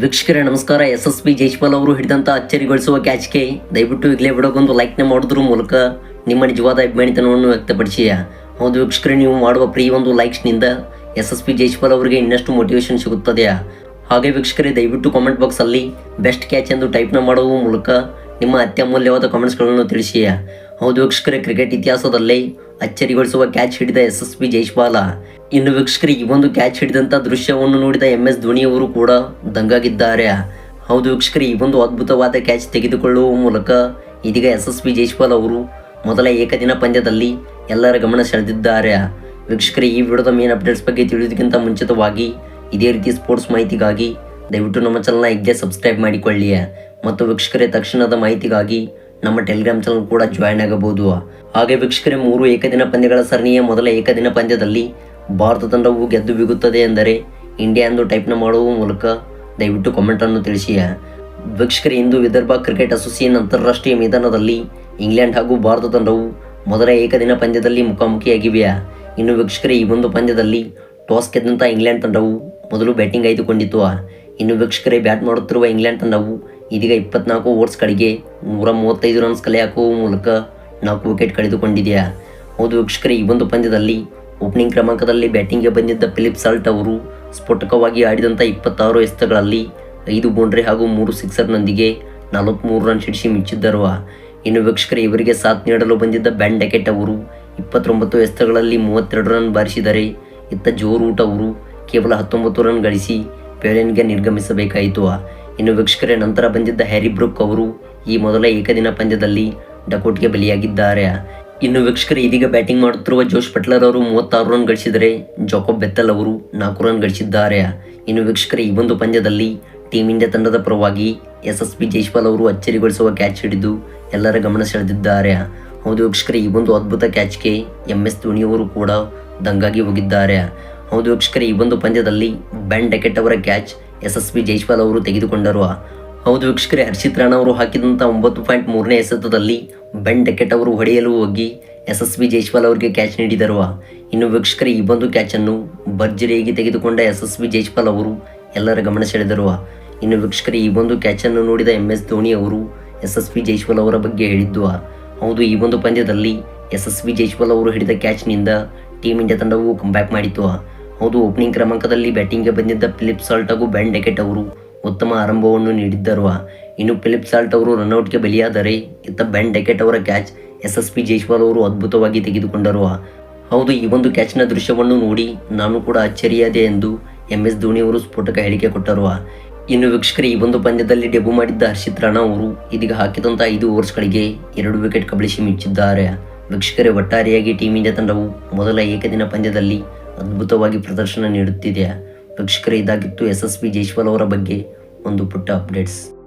ವೀಕ್ಷಕರೇ, ನಮಸ್ಕಾರ. S S P Jaiswal ಅವರು ಹಿಡಿದಂಥ ಅಚ್ಚರಿಗೊಳಿಸುವ ಕ್ಯಾಚ್ಗೆ ದಯವಿಟ್ಟು ಈಗಲೇ ವಿಡಿಯೋಗೊಂದು ಲೈಕ್ನ ಮಾಡೋದ್ರ ಮೂಲಕ ನಿಮ್ಮ ನಿಜವಾದ ಅಭಿಮಾನಿತನವನ್ನು ವ್ಯಕ್ತಪಡಿಸಿ. ಹೌದು ವೀಕ್ಷಕರೇ, ನೀವು ಮಾಡುವ ಪ್ರೀ ಒಂದು ಲೈಕ್ಸ್ನಿಂದ ಎಸ್ ಎಸ್ ಪಿ ಜೈಶ್ಪಾಲ್ ಅವರಿಗೆ ಇನ್ನಷ್ಟು ಮೋಟಿವೇಶನ್ ಸಿಗುತ್ತದೆ. ಹಾಗೆ ವೀಕ್ಷಕರೇ, ದಯವಿಟ್ಟು ಕಾಮೆಂಟ್ ಬಾಕ್ಸಲ್ಲಿ ಬೆಸ್ಟ್ ಕ್ಯಾಚ್ ಎಂದು ಟೈಪ್ನ ಮಾಡುವ ಮೂಲಕ ನಿಮ್ಮ ಅತ್ಯಮೂಲ್ಯವಾದ ಕಾಮೆಂಟ್ಸ್ಗಳನ್ನು ತಿಳಿಸಿ. ಹೌದು ವೀಕ್ಷಕರೇ ಕ್ರಿಕೆಟ್ ಇತಿಹಾಸದಲ್ಲಿ ಅಚ್ಚರಿಗೊಳಿಸುವ ಕ್ಯಾಚ್ ಹಿಡಿದ ಎಸ್ ಎಸ್ ಪಿ ಜೈಸ್ವಾಲ ಇನ್ನು ವೀಕ್ಷಕರೇ, ಈ ಒಂದು ಕ್ಯಾಚ್ ಹಿಡಿದಂಥ ದೃಶ್ಯವನ್ನು ನೋಡಿದ ಎಂ ಎಸ್ ಧೋನಿಯವರು ಕೂಡ ದಂಗಾಗಿದ್ದಾರೆ. ಹೌದು ವೀಕ್ಷಕರಿ, ಈ ಒಂದು ಅದ್ಭುತವಾದ ಕ್ಯಾಚ್ ತೆಗೆದುಕೊಳ್ಳುವ ಮೂಲಕ ಇದೀಗ ಎಸ್ ಎಸ್ ಪಿ ಜೈಸ್ವಾಲ್ ಅವರು ಮೊದಲ ಏಕದಿನ ಪಂದ್ಯದಲ್ಲಿ ಎಲ್ಲರ ಗಮನ ಸೆಳೆದಿದ್ದಾರೆ. ವೀಕ್ಷಕರೇ, ಈ ವಿಡಿಯೋದ ಮೇನ್ ಅಪ್ಡೇಟ್ಸ್ ಬಗ್ಗೆ ತಿಳಿಯೋದಕ್ಕಿಂತ ಮುಂಚಿತವಾಗಿ ಇದೇ ರೀತಿ ಸ್ಪೋರ್ಟ್ಸ್ ಮಾಹಿತಿಗಾಗಿ ದಯವಿಟ್ಟು ನಮ್ಮ ಚಾನಲ್ನ ಈಗಲೇ ಸಬ್ಸ್ಕ್ರೈಬ್ ಮಾಡಿಕೊಳ್ಳಿ. ಮತ್ತು ವೀಕ್ಷಕರೇ, ತಕ್ಷಣದ ಮಾಹಿತಿಗಾಗಿ ನಮ್ಮ ಟೆಲಿಗ್ರಾಮ್ ಚಾನಲ್ ಕೂಡ ಜಾಯ್ನ್ ಆಗಬಹುದು. ಹಾಗೆ ವೀಕ್ಷಕರೇ, ಮೂರು ಏಕದಿನ ಪಂದ್ಯಗಳ ಸರಣಿಯ ಮೊದಲ ಏಕದಿನ ಪಂದ್ಯದಲ್ಲಿ ಭಾರತ ತಂಡವು ಗೆದ್ದು ಬಿಗುತ್ತದೆ ಎಂದರೆ ಇಂಡಿಯಾ ಎಂದು ಟೈಪ್ನ ಮಾಡುವ ಮೂಲಕ ದಯವಿಟ್ಟು ಕಾಮೆಂಟನ್ನು ತಿಳಿಸಿ. ವೀಕ್ಷಕರು, ಇಂದು ವಿದರ್ಭ ಕ್ರಿಕೆಟ್ ಅಸೋಸಿಯೇಷನ್ ಅಂತಾರಾಷ್ಟ್ರೀಯ ಮೈದಾನದಲ್ಲಿ ಇಂಗ್ಲೆಂಡ್ ಹಾಗೂ ಭಾರತ ತಂಡವು ಮೊದಲ ಏಕದಿನ ಪಂದ್ಯದಲ್ಲಿ ಮುಖಾಮುಖಿಯಾಗಿವೆ. ಇನ್ನು ವೀಕ್ಷಕರೇ, ಈ ಒಂದು ಪಂದ್ಯದಲ್ಲಿ ಟಾಸ್ ಗೆದ್ದಂಥ ಇಂಗ್ಲೆಂಡ್ ತಂಡವು ಮೊದಲು ಬ್ಯಾಟಿಂಗ್ ಆಯ್ದುಕೊಂಡಿತ್ತು. ಇನ್ನು ವೀಕ್ಷಕರೇ ಬ್ಯಾಟ್ ಮಾಡುತ್ತಿರುವ ಇಂಗ್ಲೆಂಡ್ ತಂಡವು ಇದೀಗ ಇಪ್ಪತ್ನಾಲ್ಕು ಓವರ್ಸ್ಗಳಿಗೆ ನೂರ ಮೂವತ್ತೈದು ರನ್ಸ್ ಕಲೆ ಹಾಕುವ ಮೂಲಕ ನಾಲ್ಕು ವಿಕೆಟ್ ಕಳೆದುಕೊಂಡಿದೆಯಾ ಹೌದು ವೀಕ್ಷಕರೇ, ಈ ಒಂದು ಪಂದ್ಯದಲ್ಲಿ ಓಪನಿಂಗ್ ಕ್ರಮಾಂಕದಲ್ಲಿ ಬ್ಯಾಟಿಂಗ್ಗೆ ಬಂದಿದ್ದ ಫಿಲಿಪ್ ಸಾಲ್ಟ್ ಅವರು ಸ್ಫೋಟಕವಾಗಿ ಆಡಿದಂಥ ಇಪ್ಪತ್ತಾರು ಎಸ್ತಗಳಲ್ಲಿ ಐದು ಬೌಂಡ್ರಿ ಹಾಗೂ ಮೂರು ಸಿಕ್ಸರ್ನೊಂದಿಗೆ ನಲವತ್ತ್ಮೂರು ರನ್ ಸಿಡಿಸಿ ಮಿಂಚಿದ್ದರು. ಇನ್ನು ವೀಕ್ಷಕರೇ, ಇವರಿಗೆ ಸಾಥ್ ನೀಡಲು ಬಂದಿದ್ದ ಬ್ಯಾನ್ ಡೆಕೆಟ್ ಅವರು ಇಪ್ಪತ್ತೊಂಬತ್ತು ಎಸ್ತಗಳಲ್ಲಿ ಮೂವತ್ತೆರಡು ರನ್ ಬಾರಿಸಿದರೆ ಇತ್ತ ಜೋರೂಟ್ ಅವರು ಕೇವಲ ಹತ್ತೊಂಬತ್ತು ರನ್ ಗಳಿಸಿ ಪೇಲೆನ್ಗೆ ನಿರ್ಗಮಿಸಬೇಕಾಯಿತು. ಇನ್ನು ವೀಕ್ಷಕರೇ, ನಂತರ ಬಂದಿದ್ದ ಹ್ಯಾರಿ ಬ್ರೂಕ್ ಅವರು ಈ ಮೊದಲ ಏಕದಿನ ಪಂದ್ಯದಲ್ಲಿ ಡಕೋಟ್ಗೆ ಬಲಿಯಾಗಿದ್ದಾರೆ. ಇನ್ನು ವೀಕ್ಷಕರು, ಇದೀಗ ಬ್ಯಾಟಿಂಗ್ ಮಾಡುತ್ತಿರುವ ಜೋಶ್ ಪಟ್ಲರ್ ಅವರು ಮೂವತ್ತಾರು ರನ್ ಗಳಿಸಿದರೆ, ಜಾಕೋಬ್ ಬೆತ್ತಲ್ ಅವರು ನಾಲ್ಕು ರನ್ ಗಳಿಸಿದ್ದಾರೆ. ಇನ್ನು ವೀಕ್ಷಕರು, ಈ ಒಂದು ಪಂದ್ಯದಲ್ಲಿ ಟೀಮ್ ಇಂಡಿಯಾ ತಂಡದ ಪರವಾಗಿ ಎಸ್ ಎಸ್ ಬಿ ಜೈಶ್ಪಾಲ್ ಅವರು ಅಚ್ಚರಿಗೊಳಿಸುವ ಕ್ಯಾಚ್ ಹಿಡಿದು ಎಲ್ಲರ ಗಮನ ಸೆಳೆದಿದ್ದಾರೆ. ಹೌದು ವೀಕ್ಷಕರೇ, ಈ ಒಂದು ಅದ್ಭುತ ಕ್ಯಾಚ್ಗೆ ಎಂ ಎಸ್ ಧೋನಿಯವರು ಕೂಡ ದಂಗಾಗಿ ಹೋಗಿದ್ದಾರೆ. ಹೌದು ವೀಕ್ಷಕರೇ, ಈ ಒಂದು ಪಂದ್ಯದಲ್ಲಿ ಬ್ಯಾನ್ ಡೆಕೆಟ್ ಅವರ catch S S B Jaiswal ಅವರು ತೆಗೆದುಕೊಂಡರು. ಹೌದು ವೀಕ್ಷಕರೇ ಹರ್ಷಿತ್ ರಾಣಾ ಅವರು ಹಾಕಿದಂಥ ಒಂಬತ್ತು ಪಾಯಿಂಟ್ ಮೂರನೇ ಎಸೆತದಲ್ಲಿ ಬೆನ್ ಡೆಕೆಟ್ ಅವರು ಹೊಡೆಯಲು ಹೋಗಿ ಬಿ ಜೈಸ್ವಾಲ್ ಅವರಿಗೆ ಕ್ಯಾಚ್ ನೀಡಿದರು. ಇನ್ನು ವೀಕ್ಷಕರೇ, ಈ ಬಂದು ಕ್ಯಾಚನ್ನು ಭರ್ಜರಿಯಾಗಿ ತೆಗೆದುಕೊಂಡ ಬಿ ಜೈಸ್ವಾಲ್ ಅವರು ಎಲ್ಲರ ಗಮನ ಸೆಳೆದರು ಇನ್ನು ವೀಕ್ಷಕರೇ, ಈ ಒಂದು ಕ್ಯಾಚನ್ನು ನೋಡಿದ ಎಂ ಎಸ್ ಧೋನಿ ಅವರು ಬಿ ಜೈಸ್ವಾಲ್ ಅವರ ಬಗ್ಗೆ ಹೇಳಿದ್ದು, ಹೌದು, ಈ ಒಂದು ಪಂದ್ಯದಲ್ಲಿ ಬಿ ಜೈಸ್ವಾಲ್ ಅವರು ಹಿಡಿದ ಕ್ಯಾಚ್ನಿಂದ ಟೀಮ್ ಇಂಡಿಯಾ ತಂಡವು ಕಂಬ್ಯಾಕ್ ಮಾಡಿತ್ತು. ಹೌದು ಓಪನಿಂಗ್ ಕ್ರಮಾಂಕದಲ್ಲಿ ಬ್ಯಾಟಿಂಗ್ಗೆ ಬಂದಿದ್ದ ಫಿಲಿಪ್ ಸಾಲ್ಟ್ ಹಾಗೂ ಬ್ಯಾಂಡ್ ಡೆಕೆಟ್ ಅವರು ಉತ್ತಮ ಆರಂಭವನ್ನು ನೀಡಿದ್ದರು. ಇನ್ನು ಫಿಲಿಪ್ ಸಾಲ್ಟ್ ಅವರು ರನ್ಔಟ್ಗೆ ಬಲಿಯಾದರೆ ಇತ್ತ ಬ್ಯಾನ್ ಡೆಕೆಟ್ ಅವರ catch S S P Jaiswal ಅವರು ಅದ್ಭುತವಾಗಿ ತೆಗೆದುಕೊಂಡರು. ಹೌದು, ಈ ಒಂದು ಕ್ಯಾಚ್ನ ದೃಶ್ಯವನ್ನು ನೋಡಿ ನಾನು ಕೂಡ ಅಚ್ಚರಿಯಾದೆ ಎಂದು ಎಂ ಎಸ್ ಧೋನಿ ಅವರು ಸ್ಫೋಟಕ ಹೇಳಿಕೆ ಕೊಟ್ಟರು. ಇನ್ನು ವೀಕ್ಷಕರು, ಈ ಒಂದು ಪಂದ್ಯದಲ್ಲಿ ಡೆಬ್ಯೂ ಮಾಡಿದ್ದ ಹರ್ಷಿತ್ ರಾಣಾ ಅವರು ಇದೀಗ ಹಾಕಿದಂಥ ಐದು ಓವರ್ಸ್ಗಳಿಗೆ ಎರಡು ವಿಕೆಟ್ ಕಬಳಿಸಿ ಮಿಂಚಿದ್ದಾರೆ. ವೀಕ್ಷಕರೇ, ಒಟ್ಟಾರೆಯಾಗಿ ಟೀಮ್ ಇಂಡಿಯಾ ತಂಡವು ಮೊದಲ ಏಕದಿನ ಪಂದ್ಯದಲ್ಲಿ ಅದ್ಭುತವಾಗಿ ಪ್ರದರ್ಶನ ನೀಡುತ್ತಿದೆ. ವೀಕ್ಷಕರೇ ಇದಾಗಿತ್ತು ಎಸ್ ಎಸ್ ಪಿ ಜೈಶ್ವಾಲ್ ಅವರ ಬಗ್ಗೆ ಒಂದು ಪುಟ್ಟ ಅಪ್ಡೇಟ್ಸ್